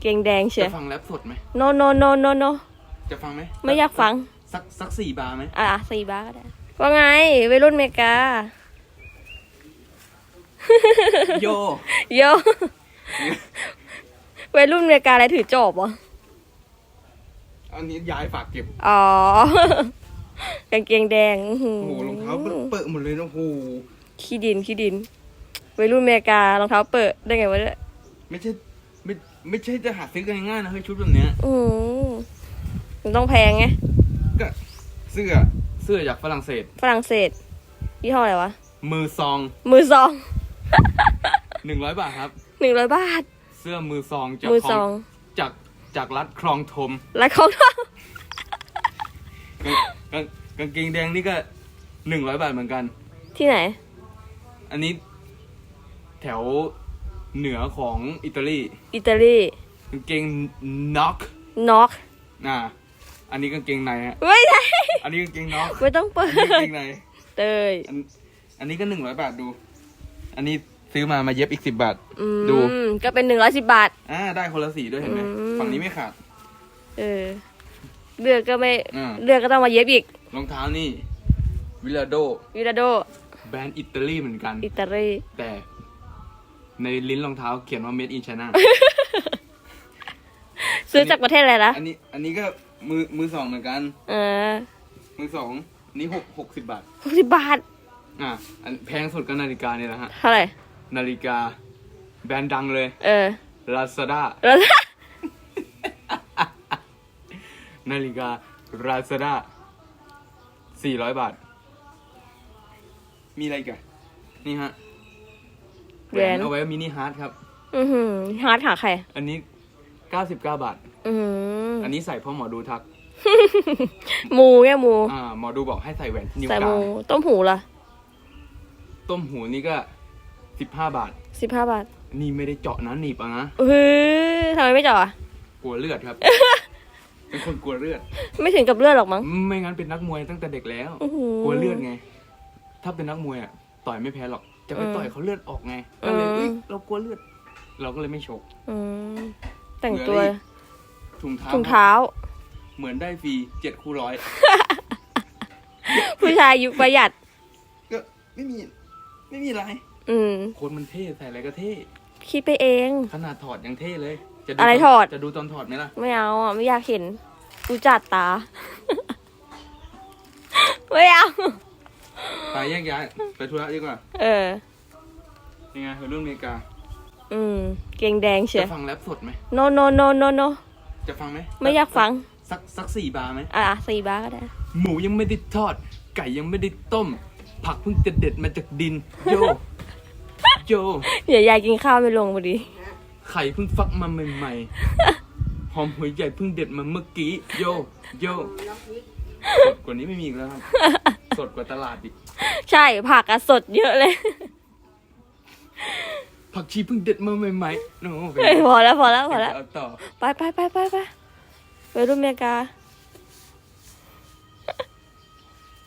เกงแดงเชียจะฟังแรปสดไหม no no no no no จะฟังไหมไม่อยากฟัง สักสักสี่บาร์ไหมอะสี่บาทก็ได้ว่าไงวัยรุ่นอเมริกา โย โยวัยรุ่นอเมริกาอะไรถือจอบวะอันนี้ย้ายฝากเก็บ อ๋อกางเกงแดงอื้อหืโอ้โหรองเท้าเปิดหมดเลยนะโอ้โหขี้ดินขี้ดินวัยรุ่นอเมริการองเท้าเปิดได้ไงวะเนี่ยไม่ใช่ ไม่ไม่ใช่จะหาซื้อกันง่ายๆนะเฮ้ยชุดแบบเนี้ยอืมมันต้องแพงไง ก็เสื้อเสื้อจากฝรั่งเศส ฝรั่งเศสยี่ห้ออะไรวะ มือซองมือซอง หนึ่งร้อยบาทครับ หนึ่งร้อยบาท เสื้อมือซองจากมือคลซองจากจากรัฐคลองทมและของทองกางกางกางเกงแดงนี่ก็หนึ่งร้อยบาทเหมือนกัน ที่ไหน อันนี้แถว เหนือของอิตาลีอิตาลีกางเกงน็อกน็อกอ่าอันนี้กางเกงในฮะไม่ได้อันนี้กางเกงน็อกไม่ต้องเปิอันนี้กางดเกงในเตยอันอันนี้ก็หนึ่งร้อยบาทดู อันนี้ซื้อมามาเย็บอีกสิบบาทอืมดู ก็เป็นหนึ่งร้อยสิบบาท อ่า ได้คนละสีด้วยเห็นไหมอืมฝั่งนี้ไม่ขาด เออ เลือกก็ไม่อ่าเลือกก็ต้องมาเย็บอีก รองเท้านี่ วิลาโด วิลาโด แบรนด์อิตาลีเหมือนกัน อิตาลี แต่ ในลิ้นรองเท้าเขียนว่า made in China ซื้อจากประเทศอะไรนะอันนี้ อันนี้ก็มือมือสองเหมือนกัน เออมือสองอันนี้หกหกสิบบาท หกสิบบาท อะอันแพงสุดก็นาฬิกาเนี่ยแหละฮะ เท่าไหร่ นาฬิกาแบรนด์ดังเลย เออ Lazada แล้วนาฬิกา Lazada สี่ร้อยบาท มีอะไรอีกันนี่ฮะ แหวนเอาไว้มินิฮาร์ดครับ อือหือฮาร์ดหาใคร อันนี้เก้าสิบเก้าบาท อือหืออันนี้ใส่เพราะหมอดูทักหมูแง่หมู อ่า หมอดูบอกให้ใส่แหวนที่นิ้วใส่กหลามูงต้มหูล่ะต้มหูนี่ก็สิบห้าบาท สิบห้าบาทนี่ไม่ได้เจาะนะหนีบเอานะ เฮ้ยทำไมไม่เจ่อกลัวเลือดครับ เป็นคนกลัวเลือด ไม่ถึงกับเลือดหรอกมั้ง ไม่งั้นเป็นนักมวยตั้งแต่เด็กแล้วอื้อหือกลัวเลือดไง ถ้าเป็นนักมวยอะ ต่อยไม่แพ้หรอก จะไปอืมต่อยเขาเลือดออกไงก็เลยอืมเอ้ยเรากลัวเลือด เราก็เลยไม่ชกอืมแต่งตัวเหลืออีกถุงเท้าถุงเท้า เหมือนได้ฟรีเจ็ดคู่ร้อยผู้ชายยุคประหยัด ก็ไม่มี ไม่มีอะไรอืมคนมันเท่ใส่อะไรก็เท่ คิดไปเอง ขนาดถอดยังเท่เลย จะอะไรตนถอด จะดูตอนถอดไหมล่ะ ไม่เอาอะ ไม่อยากเห็น กูจัดตา ไม่เอา ไปแยกย้าย ไปธุระดีกว่าเออ ยังไงวัยรุ่นอเมริกา อืม เกงแดงเชียจะฟังแรปสดไหม no no no no no จะฟังไหมไม่อยากฟัง สักสักสี่บาร์ไหม อะสี่บาทก็ได้ หมูยังไม่ได้ทอด ไก่ยังไม่ได้ต้ม ผักเพิ่งจะเด็ดมาจากดิน โย โย เดี๋ยวยายกินข้าวไม่ลงพอดี ไข่เพิ่งฟักมาใหม่ๆ หอมหัวใหญ่เพิ่งเด็ดมาเมื่อกี้ โย โยสดกว่านี้ไม่มีอีกแล้วครับ สดกว่าตลาดอีกใช่ผักอะสดเยอะเลยผักชีเพิ่งเด็ดมาใหม่ๆโน้เฮ้ยพอแล้วพอแล้วพอแล้ว เอาต่อ ไปไปไปไปไปไปรุ่นอเมริกา